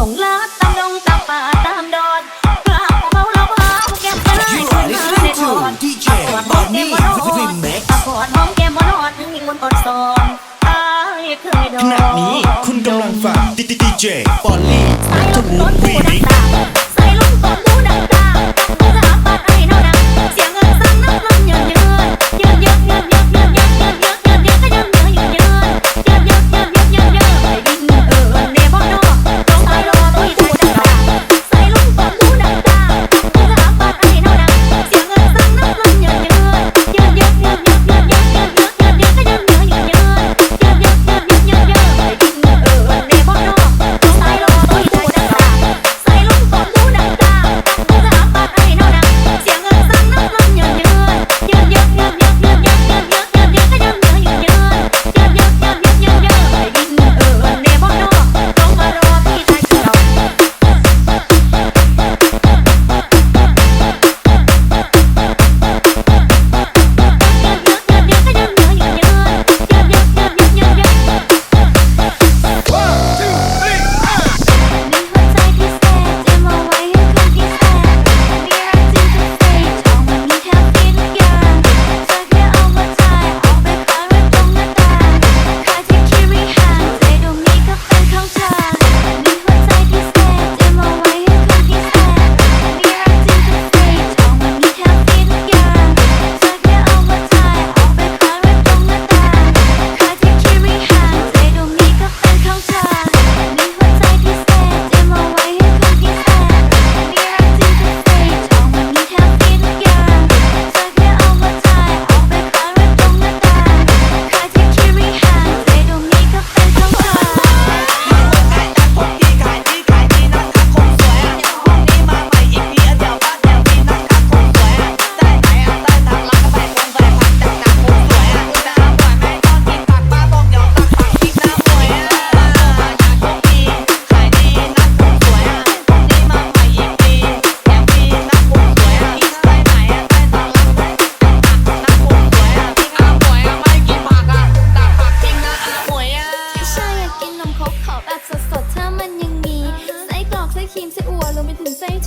ส่งลาตามดงตามป่าตามดอนกล้าเมาเราพาแก้มตาให้คนมาแน่นอนอดมองแก้มนอนกอดมองแก้มนอนมีมนต์อซอนอ้ายเโดนขณะนี้คุณกำลังฟังดีดีเจบอลลี่ทุ่งวีดี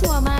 我们。